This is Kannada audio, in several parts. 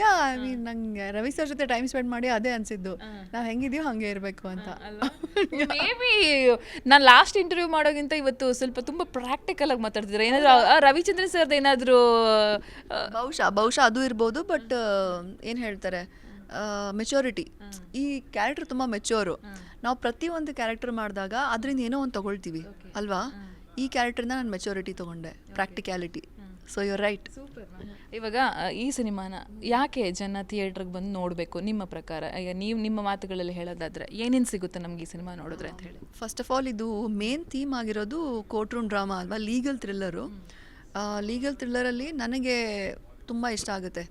ಯಾ ಐ ಮೀನ್ ನಂಗೆ ರವಿ ಸರ್ ಜೊತೆ ಟೈಮ್ ಸ್ಪೆಂಡ್ ಮಾಡಿ ಅದೇ ಅನ್ಸಿದ್ದು. ನಾವು ಹೆಂಗಿದೀವೋ ಹಂಗೆ ಇರಬೇಕು ಅಂತ. ಮೇ ಬಿ ನಾನು ಲಾಸ್ಟ್ ಇಂಟರ್ವ್ಯೂ ಮಾಡೋಗಿಂತ ಇವತ್ತು ಸ್ವಲ್ಪ ತುಂಬ ಪ್ರಾಕ್ಟಿಕಲ್ ಆಗಿ ಮಾತಾಡ್ತಿದ್ರೆ ಏನಾದರೂ ರವಿಚಂದ್ರನ್ ಸರ್ದು ಏನಾದರೂ ಬಹುಶಃ ಬಹುಶಃ ಅದು ಇರ್ಬೋದು ಬಟ್ ಏನು ಹೇಳ್ತಾರೆ ಮೆಚೋರಿಟಿ ಈ ಕ್ಯಾರೆಕ್ಟರ್ ತುಂಬ ಮೆಚೋರು ನಾವು ಪ್ರತಿಯೊಂದು ಕ್ಯಾರೆಕ್ಟರ್ ಮಾಡಿದಾಗ ಅದರಿಂದ ಏನೋ ಒಂದು ತಗೊಳ್ತೀವಿ ಅಲ್ವಾ? ಈ ಕ್ಯಾರೆಕ್ಟರ್ನ ನಾನು ಮೆಚೋರಿಟಿ ತಗೊಂಡೆ ಪ್ರಾಕ್ಟಿಕ್ಯಾಲಿಟಿ ಸೊ ಯು ರೈಟ್ ಇವಾಗ ಈ ಸಿನಿಮಾನ ಯಾಕೆ ಜನ ಥಿಯೇಟ್ರಿಗೆ ಬಂದು ನೋಡಬೇಕು? ನಿಮ್ಮ ಪ್ರಕಾರ. ಈಗ ನೀವು ನಿಮ್ಮ ಮಾತುಗಳಲ್ಲಿ ಹೇಳೋದಾದ್ರೆ ಏನೇನು ಸಿಗುತ್ತೆ ನಮ್ಗೆ ಈ ಸಿನಿಮಾ ನೋಡಿದ್ರೆ ಅಂತ ಹೇಳಿ. ಫಸ್ಟ್ ಆಫ್ ಆಲ್ ಇದು ಮೇನ್ ಥೀಮ್ ಆಗಿರೋದು ಕೋರ್ಟ್ ರೂಮ್ ಡ್ರಾಮಾ ಅಲ್ವಾ? ಲೀಗಲ್ ಥ್ರಿಲ್ಲರು ಲೀಗಲ್ ಥ್ರಿಲ್ಲರಲ್ಲಿ ನನಗೆ ತುಂಬ ಇಷ್ಟ ಆಗುತ್ತೆ.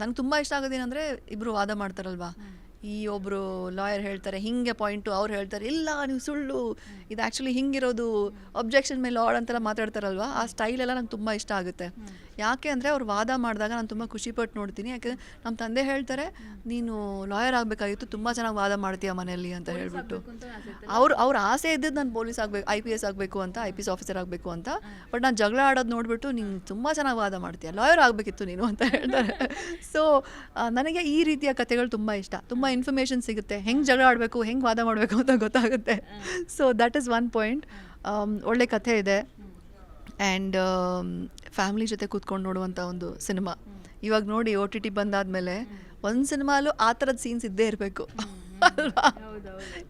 ನಂಗೆ ತುಂಬ ಇಷ್ಟ ಆಗೋದೇನಂದ್ರೆ ಇಬ್ಬರು ವಾದ ಮಾಡ್ತಾರಲ್ವಾ? ಈ ಒಬ್ಬರು ಲಾಯರ್ ಹೇಳ್ತಾರೆ, ಹಿಂಗೆ ಪಾಯಿಂಟು ಅವ್ರು ಹೇಳ್ತಾರೆ, ಇಲ್ಲ, ನೀವು ಸುಳ್ಳು. ಇದು ಆ್ಯಕ್ಚುಲಿ ಹಿಂಗಿರೋದು ಅಬ್ಜೆಕ್ಷನ್ ಮೇಲೆ ಆಡ್ ಅಂತೆಲ್ಲ ಮಾತಾಡ್ತಾರಲ್ವಾ? ಆ ಸ್ಟೈಲೆಲ್ಲ ನಂಗೆ ತುಂಬ ಇಷ್ಟ ಆಗುತ್ತೆ. ಯಾಕೆ ಅಂದರೆ ಅವ್ರು ವಾದ ಮಾಡಿದಾಗ ನಾನು ತುಂಬ ಖುಷಿಪಟ್ಟು ನೋಡ್ತೀನಿ. ಯಾಕೆಂದರೆ ನಮ್ಮ ತಂದೆ ಹೇಳ್ತಾರೆ ನೀನು ಲಾಯರ್ ಆಗಬೇಕಾಗಿತ್ತು ತುಂಬ ಚೆನ್ನಾಗಿ ವಾದ ಮಾಡ್ತೀಯ ಮನೆಯಲ್ಲಿ ಅಂತ ಹೇಳಿಬಿಟ್ಟು. ಅವ್ರು ಅವ್ರ ಆಸೆ ಇದ್ದಿದ್ದು ನಾನು ಪೊಲೀಸ್ ಆಗಬೇಕು ಐ ಪಿ ಎಸ್ ಆಗಬೇಕು ಅಂತ ಐ ಪಿ ಎಸ್ ಆಫೀಸರ್ ಆಗಬೇಕು ಅಂತ. ಬಟ್ ನಾನು ಜಗಳ ಆಡೋದು ನೋಡಿಬಿಟ್ಟು ನೀನು ತುಂಬ ಚೆನ್ನಾಗಿ ವಾದ ಮಾಡ್ತೀಯ ಲಾಯರ್ ಆಗಬೇಕಿತ್ತು ನೀನು ಅಂತ ಹೇಳ್ತಾರೆ. ಸೊ ನನಗೆ ಈ ರೀತಿಯ ಕಥೆಗಳು ತುಂಬ ಇಷ್ಟ. ತುಂಬ ಇನ್ಫಾರ್ಮೇಷನ್ ಸಿಗುತ್ತೆ. ಹೆಂಗೆ ಜಗಳ ಆಡಬೇಕು ಹೆಂಗೆ ವಾದ ಮಾಡಬೇಕು ಅಂತ ಗೊತ್ತಾಗುತ್ತೆ. So that is one point ಒಳ್ಳೆ ಕಥೆ ಇದೆ. ಆ್ಯಂಡ್ ಫ್ಯಾಮಿಲಿ ಜೊತೆ ಕೂತ್ಕೊಂಡು ನೋಡುವಂಥ ಒಂದು ಸಿನಿಮಾ. ಇವಾಗ ನೋಡಿ ಓ ಟಿ ಟಿ ಬಂದಾದಮೇಲೆ ಒಂದು ಸಿನಿಮಾಲು ಆ ಥರದ ಸೀನ್ಸ್ ಇದ್ದೇ ಇರಬೇಕು. ಅಲ್ವಾ?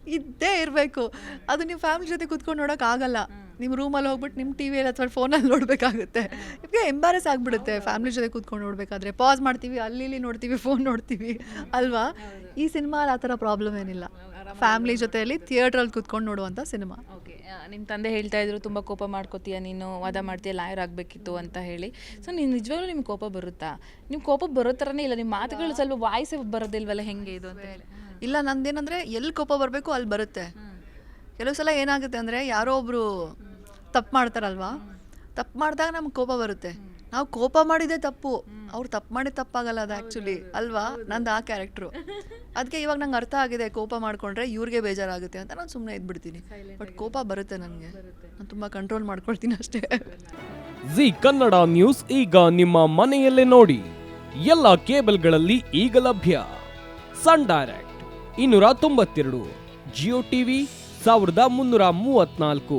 ಇದ್ದೇ ಇರಬೇಕು. ಅದು ನೀವು ಫ್ಯಾಮಿಲಿ ಜೊತೆ ಕೂತ್ಕೊಂಡು ನೋಡೋಕ್ಕಾಗಲ್ಲ ನಿಮ್ಮ ರೂಮಲ್ಲಿ ಹೋಗ್ಬಿಟ್ಟು ನಿಮ್ಮ ಟಿ ವಿಯಲ್ಲಿ ಅಥವಾ ಫೋನಲ್ಲಿ ನೋಡಬೇಕಾಗುತ್ತೆ. ನಿಮಗೆ ಎಂಬಾರಸ್ ಆಗಿಬಿಡುತ್ತೆ. ಫ್ಯಾಮಿಲಿ ಜೊತೆ ಕೂತ್ಕೊಂಡು ನೋಡಬೇಕಾದ್ರೆ. ಪಾಸ್ ಮಾಡ್ತೀವಿ ಅಲ್ಲಿ ಇಲ್ಲಿ ನೋಡ್ತೀವಿ ಫೋನ್ ನೋಡ್ತೀವಿ. ಅಲ್ವಾ? ಈ ಸಿನಿಮಾಲಿ ಆ ಥರ ಪ್ರಾಬ್ಲಮ್ ಏನಿಲ್ಲ. ಫ್ಯಾಮಿಲಿ ಜೊತೆಯಲ್ಲಿ ಥಿಯೇಟ್ರಲ್ಲಿ ಕೂತ್ಕೊಂಡು ನೋಡುವಂಥ ಸಿನಿಮಾ ಓಕೆ ನಿಮ್ಮ ತಂದೆ ಹೇಳ್ತಾ ಇದ್ರು ತುಂಬ ಕೋಪ ಮಾಡ್ಕೋತೀಯ ನೀನು? ವಾದ ಮಾಡ್ತೀಯ? ಲಾಯರ್ ಆಗಬೇಕಿತ್ತು ಅಂತ ಹೇಳಿ. ಸೊ ನೀನು ನಿಜವಾಗ್ಲೂ ನಿಮ್ಗೆ ಕೋಪ ಬರುತ್ತಾ? ನಿಮ್ಮ ಕೋಪ ಬರೋ ಥರನೇ ಇಲ್ಲ. ನಿಮ್ಮ ಮಾತುಗಳು ಸ್ವಲ್ಪ ವಾಯ್ಸ್ ಬರೋದಿಲ್ವಲ್ಲ ಹೆಂಗೆ ಇದು ಅಂತ ಹೇಳಿ. ಇಲ್ಲ ನಂದೇನಂದ್ರೆ ಎಲ್ಲಿ ಕೋಪ ಬರಬೇಕು ಅಲ್ಲಿ ಬರುತ್ತೆ. ಕೆಲವು ಸಲ ಏನಾಗುತ್ತೆ ಅಂದರೆ ಯಾರೋ ಒಬ್ರು ತಪ್ಪು ಮಾಡ್ತಾರಲ್ವಾ? ತಪ್ಪು ಮಾಡಿದಾಗ ನಮ್ಗೆ ಕೋಪ ಬರುತ್ತೆ. ನಾವು ಕೋಪ ಮಾಡಿದ್ದೇ ತಪ್ಪು. ಅವ್ರು ತಪ್ಪು ಮಾಡಿದ ತಪ್ಪಾಗಲ್ಲ ಅದು ಆ್ಯಕ್ಚುಲಿ ಅಲ್ವಾ? ನಂದು ಆ ಕ್ಯಾರೆಕ್ಟ್ರು ಅದಕ್ಕೆ ಇವಾಗ ನಂಗೆ ಅರ್ಥ ಆಗಿದೆ ಕೋಪ ಮಾಡಿಕೊಂಡ್ರೆ ಇವ್ರಿಗೆ ಬೇಜಾರಾಗುತ್ತೆ ಅಂತ ನಾನು ಸುಮ್ಮನೆ ಇದ್ಬಿಡ್ತೀನಿ. ಬಟ್ ಕೋಪ ಬರುತ್ತೆ ನನಗೆ. ನಾನು ತುಂಬ ಕಂಟ್ರೋಲ್ ಮಾಡ್ಕೊಳ್ತೀನಿ ಅಷ್ಟೇ. ಜಿ ಕನ್ನಡ ನ್ಯೂಸ್ ಈಗ ನಿಮ್ಮ ಮನೆಯಲ್ಲೇ ನೋಡಿ. ಎಲ್ಲ ಕೇಬಲ್ಗಳಲ್ಲಿ ಈಗ ಲಭ್ಯ. ಸನ್ ಡೈರೆಕ್ಟ್ ಇನ್ನೂರ ತೊಂಬತ್ತೆರಡು ಜಿಯೋ ಟಿವಿ ಸಾವಿರದ ಮುನ್ನೂರ ಮೂವತ್ನಾಲ್ಕು